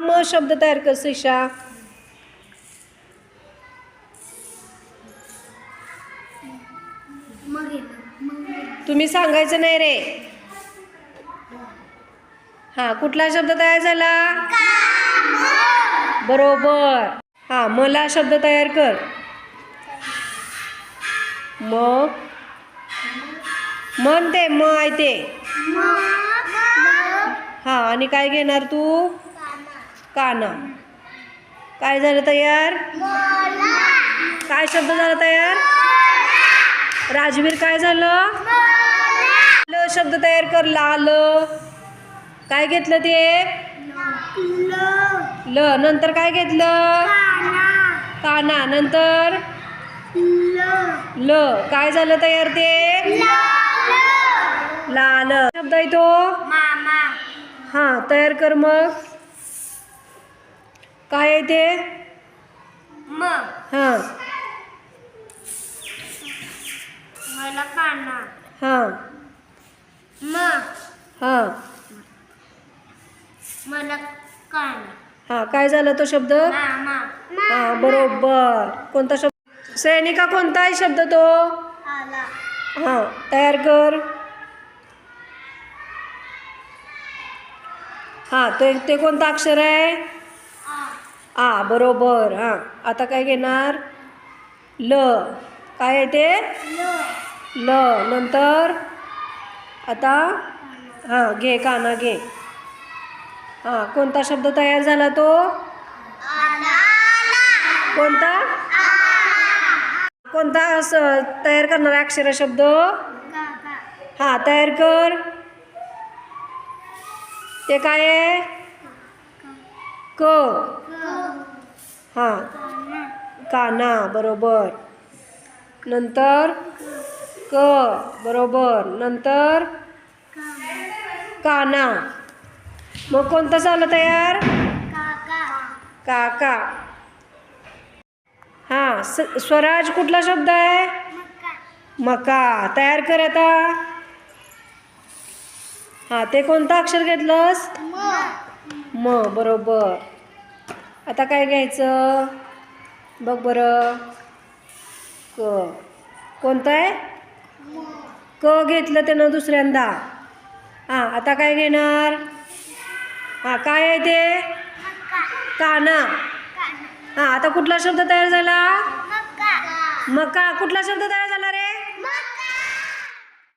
म शब्द तयार कर येतं. तुम्ही सांगायचं नाही रे. हा कुठला शब्द तयार झाला? बरोबर. हा मला शब्द तयार कर. मग मन ते म आहे ते. हा आणि काय घेणार तू? काना. काय झालं तयार? काय शब्द झाला तयार? राजवीर काय झालं? ल शब्द तयार कर लाल काय घेतलं ते? ल. नंतर काय घेतलं? काना. नंतर? ल. काय झालं तयार ते? लाल. शब्द आहे तो? हा तयार कर मग. काय आहे ते? हा. मला काना हा. मग हा. मला काना हा काय झालं तो शब्द? मामा हा बरोबर. कोणता शब्द? सैनिका कोणता आहे शब्द तो? आला. हा तयार कर. हा ते ते कोणतं अक्षर आहे? आ बरोबर हां. आता काय घेणार? ल. काय आहे ते? ल. नंतर? आता? हां घे काना घे. हां कोणता शब्द तयार झाला तो? कोणता? कोणता असं तयार करणारा अक्षर शब्द? हां तयार कर. ते काय आहे? क. हा. काना बरोबर. नंतर क बरोबर. नंतर काना. मग कोणतं झालं तयार? काका. हा स स्वराज कुठला शब्द आहे? मका. तयार कर आता. हा ते कोणतं अक्षर घेतलंस? म बरोबर. आता काय घ्यायचं? बघ बरं. क. कोणतं आहे? क घेतलं त्यानं दुसऱ्यांदा. हां आता काय घेणार? हां काय आहे ते? काना. हां आता कुठला शब्द तयार झाला? मका. कुठला शब्द तयार